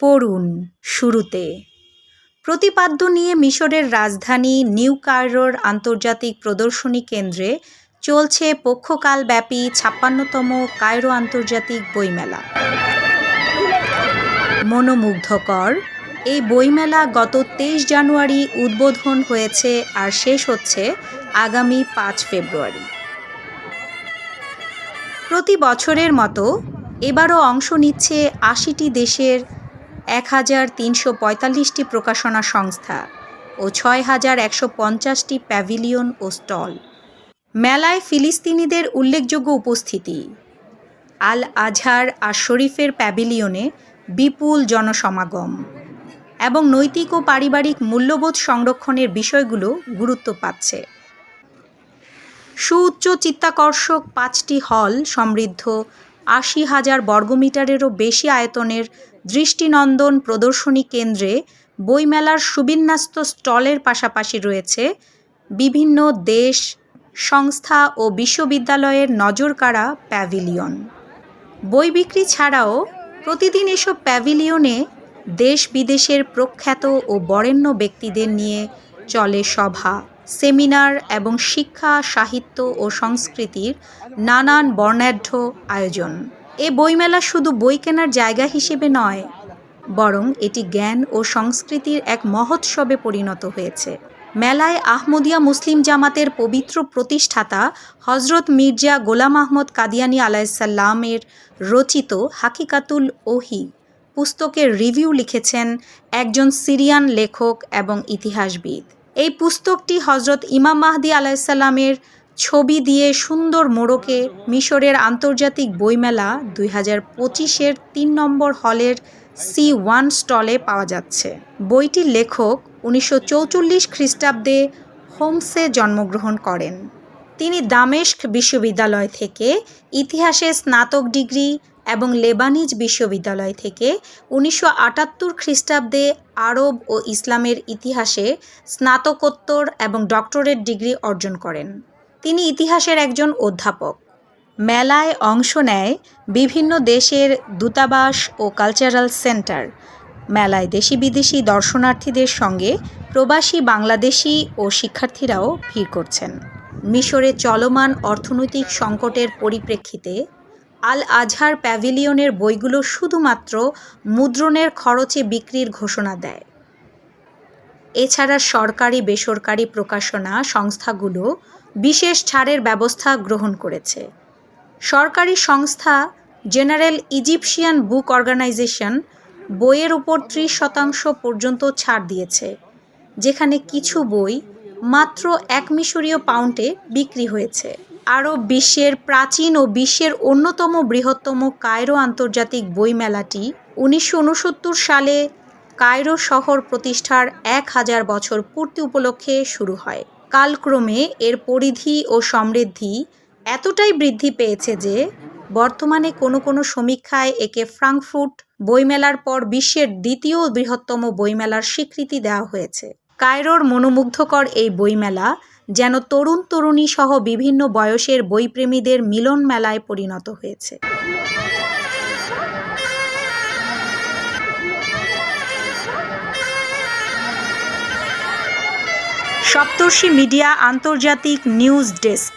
পড়ুন শুরুতে। প্রতিপাদ্য নিয়ে মিশরের রাজধানী নিউ কায়রোর আন্তর্জাতিক প্রদর্শনী কেন্দ্রে চলছে পক্ষকালব্যাপী ছাপ্পান্নতম কায়রো আন্তর্জাতিক বইমেলা। মনোমুগ্ধকর, এই বইমেলা গত তেইশ জানুয়ারি উদ্বোধন হয়েছে আর শেষ হচ্ছে আগামী পাঁচ ফেব্রুয়ারি। প্রতি বছরের মতো এবারও অংশ নিচ্ছে আশিটি দেশের এক হাজার তিনশো পঁয়তাল্লিশটি প্রকাশনা সংস্থা ও ছয় হাজার একশো পঞ্চাশটি প্যাভিলিয়ন ও স্টল। মেলায় ফিলিস্তিনিদের উল্লেখযোগ্য উপস্থিতি। আল আজহার আর শরীফের প্যাভিলিয়নে বিপুল জনসমাগম এবং নৈতিক ও পারিবারিক মূল্যবোধ সংরক্ষণের বিষয়গুলো গুরুত্ব পাচ্ছে। সুউচ্চ চিত্তাকর্ষক পাঁচটি হল সমৃদ্ধ, আশি হাজার বর্গমিটারেরও বেশি আয়তনের দৃষ্টিনন্দন প্রদর্শনী কেন্দ্রে বইমেলার সুবিন্যস্ত স্টলের পাশাপাশি রয়েছে বিভিন্ন দেশ, সংস্থা ও বিশ্ববিদ্যালয়ের নজরকাড়া প্যাভিলিয়ন। বই বিক্রি ছাড়াও প্রতিদিন এসব প্যাভিলিয়নে দেশ বিদেশের প্রখ্যাত ও বরেণ্য ব্যক্তিদের নিয়ে চলে সভা, সেমিনার এবং শিক্ষা, সাহিত্য ও সংস্কৃতির নানান বর্ণাঢ্য আয়োজন। এ বইমেলা শুধু বই কেনার জায়গা হিসেবে নয়, বরং এটি জ্ঞান ও সংস্কৃতির এক মহোৎসবে পরিণত হয়েছে। মেলায় আহমদিয়া মুসলিম জামাতের পবিত্র প্রতিষ্ঠাতা হজরত মির্জা গোলাম আহমদ কাদিয়ানি আলাইসাল্লামের রচিত হাকিকাতুল ওহি পুস্তকের রিভিউ লিখেছেন একজন সিরিয়ান লেখক এবং ইতিহাসবিদ। এই পুস্তকটি হজরত ইমাম মাহদি আলাইসাল্লামের ছবি দিয়ে সুন্দর মোড়কে মিশরের আন্তর্জাতিক বইমেলা দুই হাজার পঁচিশের তিন নম্বর হলের সি ওয়ান স্টলে পাওয়া যাচ্ছে। বইটির লেখক উনিশশো চৌচল্লিশ খ্রিস্টাব্দে হোমসে জন্মগ্রহণ করেন। তিনি দামেস্ক বিশ্ববিদ্যালয় থেকে ইতিহাসে স্নাতক ডিগ্রি এবং লেবানিজ বিশ্ববিদ্যালয় থেকে উনিশশো আটাত্তর খ্রিস্টাব্দে আরব ও ইসলামের ইতিহাসে স্নাতকোত্তর এবং ডক্টরেট ডিগ্রি অর্জন করেন। তিনি ইতিহাসের একজন অধ্যাপক। মেলায় অংশ নেয় বিভিন্ন দেশের দূতাবাস ও কালচারাল সেন্টার। মেলায় দেশি বিদেশি দর্শনার্থীদের সঙ্গে প্রবাসী বাংলাদেশি ও শিক্ষার্থীরাও ভিড় করছেন। মিশরে চলমান অর্থনৈতিক সংকটের পরিপ্রেক্ষিতে আল আজহার প্যাভিলিয়নের বইগুলো শুধুমাত্র মুদ্রণের খরচে বিক্রির ঘোষণা দেয়। এছাড়া সরকারি বেসরকারি প্রকাশনা সংস্থাগুলো বিশেষ ছাড়ের ব্যবস্থা গ্রহণ করেছে। সরকারি সংস্থা জেনারেল ইজিপশিয়ান বুক অর্গানাইজেশন বইয়ের উপর ত্রিশ শতাংশ পর্যন্ত ছাড় দিয়েছে, যেখানে কিছু বই মাত্র এক মিশরীয় পাউন্ডে বিক্রি হয়েছে। আরও বিশ্বের প্রাচীন ও বিশ্বের অন্যতম বৃহত্তম কায়রো আন্তর্জাতিক বইমেলাটি উনিশশো উনসত্তর সালে কায়রো শহর প্রতিষ্ঠার এক হাজার বছর পূর্তি উপলক্ষে শুরু হয়। কালক্রমে এর পরিধি ও সমৃদ্ধি এতটাই বৃদ্ধি পেয়েছে যে, বর্তমানে কোনো কোনো সমীক্ষায় একে ফ্রাঙ্কফুট বইমেলার পর বিশ্বের দ্বিতীয় বৃহত্তম বইমেলার স্বীকৃতি দেওয়া হয়েছে। কায়রোর মনোমুগ্ধকর এই বইমেলা যেন তরুণ তরুণী সহ বিভিন্ন বয়সের বইপ্রেমীদের মিলন মেলায় পরিণত হয়েছে। সপ্তর্ষি মিডিয়া আন্তর্জাতিক নিউজ ডেস্ক।